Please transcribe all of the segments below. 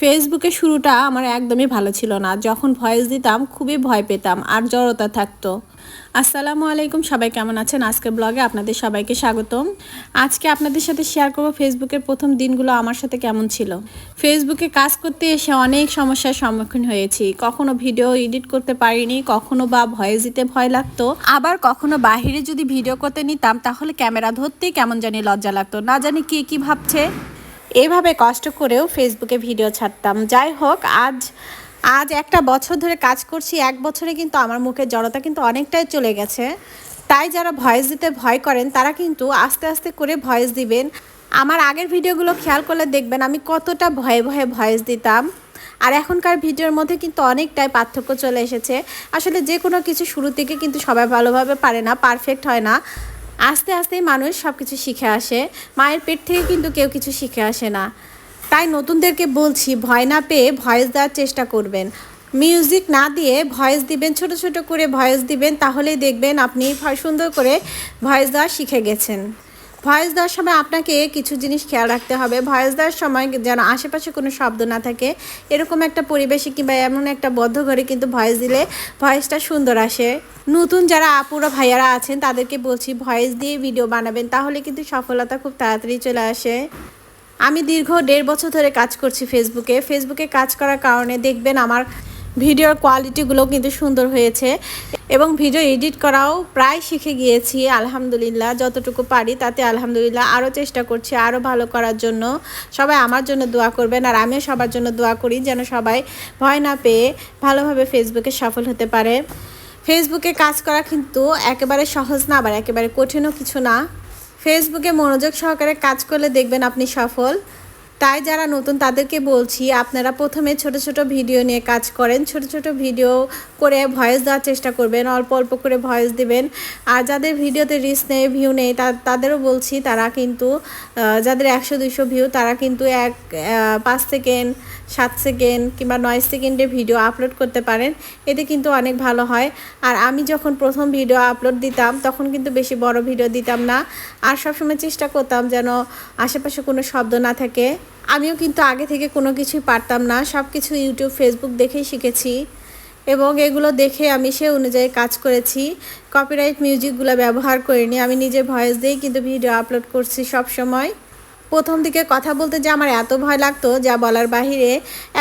ফেসবুকে শুরুটা আমার একদমই ভালো ছিল না। যখন ভয়েস দিতাম, খুবই ভয় পেতাম আর জড়তা থাকতো। আসসালামু আলাইকুম, সবাই কেমন আছেন? আজকের ব্লগে আপনাদের সবাইকে স্বাগতম। আজকে আপনাদের সাথে শেয়ার করব ফেসবুকের প্রথম দিনগুলো আমার সাথে কেমন ছিল। ফেসবুকে কাজ করতে এসে অনেক সমস্যার সম্মুখীন হয়েছি। কখনো ভিডিও এডিট করতে পারিনি, কখনো বা ভয়েস দিতে ভয় লাগতো। আবার কখনো বাহিরে যদি ভিডিও করতে নিতাম, তাহলে ক্যামেরা ধরতেই কেমন জানি লজ্জা লাগতো। না জানি কে কি ভাবছে। এভাবে কষ্ট করেও ফেসবুকে ভিডিও ছাড়তাম। যাই হোক, আজ আজ একটা বছর ধরে কাজ করছি, এক বছরে কিন্তু আমার মুখের জড়তা কিন্তু অনেকটাই চলে গেছে। তাই যারা ভয়েস দিতে ভয় করেন, তারা কিন্তু আস্তে আস্তে করে ভয়েস দিবেন। আমার আগের ভিডিওগুলো খেয়াল করলে দেখবেন আমি কতটা ভয়ে ভয়ে ভয়েস দিতাম। আর এখনকার ভিডিওর মধ্যে কিন্তু অনেকটাই পার্থক্য চলে এসেছে। আসলে যে কোনো কিছু শুরু থেকে কিন্তু সবাই ভালোভাবে পারে না পারফেক্ট হয় না। আস্তে আস্তে মানুষ সব কিছু শিখে আসে। মায়ের পেট থেকে কিন্তু কেউ কিছু শিখে আসে না। তাই নতুনদেরকে বলছি, ভয় না পেয়ে ভয়েস দেওয়ার চেষ্টা করবেন। মিউজিক না দিয়ে ভয়েস দিবেন, ছোট ছোট করে ভয়েস দিবেন, তাহলেই দেখবেন আপনি সুন্দর করে ভয়েস দেওয়া শিখে গেছেন। ভয়েস দেওয়ার সময় আপনাকে কিছু জিনিস খেয়াল রাখতে হবে। ভয়েস দেওয়ার সময় যেন আশেপাশে কোনো শব্দ না থাকে। এরকম একটা পরিবেশে কিংবা এমন একটা বদ্ধ ঘরে কিন্তু ভয়েস দিলে ভয়েসটা সুন্দর আসে। নতুন যারা আপুরা, ভাইয়ারা আছেন, তাদেরকে বলছি ভয়েস দিয়ে ভিডিও বানাবেন, তাহলে কিন্তু সফলতা খুব তাড়াতাড়ি চলে আসে। আমি দীর্ঘ দেড় বছর ধরে কাজ করছি ফেসবুকে ফেসবুকে কাজ করার কারণে দেখবেন আমার ভিডিওর কোয়ালিটিগুলো কিন্তু সুন্দর হয়েছে এবং ভিডিও এডিট করাও প্রায় শিখে গিয়েছি, আলহামদুলিল্লাহ। যতটুকু পারি তাতে আলহামদুলিল্লাহ আরও চেষ্টা করছি আরও ভালো করার জন্য। সবাই আমার জন্য দোয়া করবেন আর আমিও সবার জন্য দোয়া করি যেন সবাই ভয় না পেয়ে ভালোভাবে ফেসবুকে সফল হতে পারে। ফেসবুকে কাজ করা কিন্তু একেবারে সহজ না, আবার একেবারে কঠিনও কিছু না। ফেসবুকে মনোযোগ সহকারে কাজ করলে দেখবেন আপনি সফল। তাই যারা নতুন তাদেরকে বলছি, আপনারা প্রথমে ছোট ছোট ভিডিও নিয়ে কাজ করেন। ছোট ছোট ভিডিও করে ভয়েস দেওয়ার চেষ্টা করবেন, অল্প অল্প করে ভয়েস দিবেন। আর যাদের ভিডিওতে রিস নেই ভিউ নেই তাদেরও বলছি, তারা কিন্তু যাদের একশো, দুইশো ভিউ তারা কিন্তু এক পাঁচ সেকেন্ড সাত সেকেন্ড কিংবা নয় সেকেন্ডে ভিডিও আপলোড করতে পারেন। এতে কিন্তু অনেক ভালো হয়। আর আমি যখন প্রথম ভিডিও আপলোড দিতাম, তখন কিন্তু বেশি বড় ভিডিও দিতাম না। আর সবসময় চেষ্টা করতাম যেন আশেপাশে কোনো শব্দ না থাকে। আমিও কিন্তু আগে থেকে কোনো কিছুই পারতাম না। সব কিছু ইউটিউব ফেসবুক দেখেই শিখেছি এবং এগুলো দেখে আমি সে অনুযায়ী কাজ করেছি। কপিরাইট মিউজিকগুলো ব্যবহার করিনি। আমি নিজে ভয়েস দিয়েই কিন্তু ভিডিও আপলোড করছি সব সময়। প্রথম দিকে কথা বলতে যে আমার এত ভয় লাগতো যা বলার বাহিরে,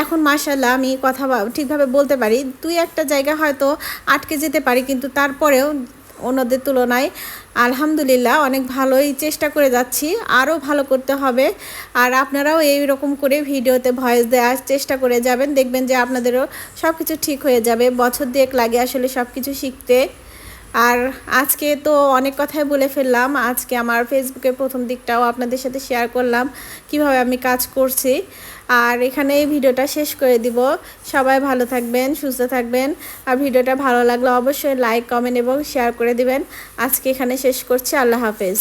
এখন মাসাল্লাহ আমি কথা ঠিকভাবে বলতে পারি। দুই একটা জায়গা হয়তো আটকে যেতে পারি, কিন্তু তারপরেও অন্যদের তুলনায় আলহামদুলিল্লাহ অনেক ভালোই চেষ্টা করে যাচ্ছি, আরও ভালো করতে হবে। আর আপনারাও এই রকম করে ভিডিওতে ভয়েস দেওয়ার চেষ্টা করে যাবেন, দেখবেন যে আপনাদেরও সব কিছু ঠিক হয়ে যাবে। বছর দিয়েক লাগে আসলে সব কিছু শিখতে। আর আজকে তো অনেক কথাই বলে ফেললাম। আজকে আমার ফেসবুকের প্রথম দিকটাও আপনাদের সাথে শেয়ার করলাম, কীভাবে আমি কাজ করছি। আর এখানে এই ভিডিওটা শেষ করে দিব। সবাই ভালো থাকবেন, সুস্থ থাকবেন। আর ভিডিওটা ভালো লাগলে অবশ্যই লাইক কমেন্ট এবং শেয়ার করে দিবেন। আজকে এখানে শেষ করছি। আল্লাহ হাফেজ।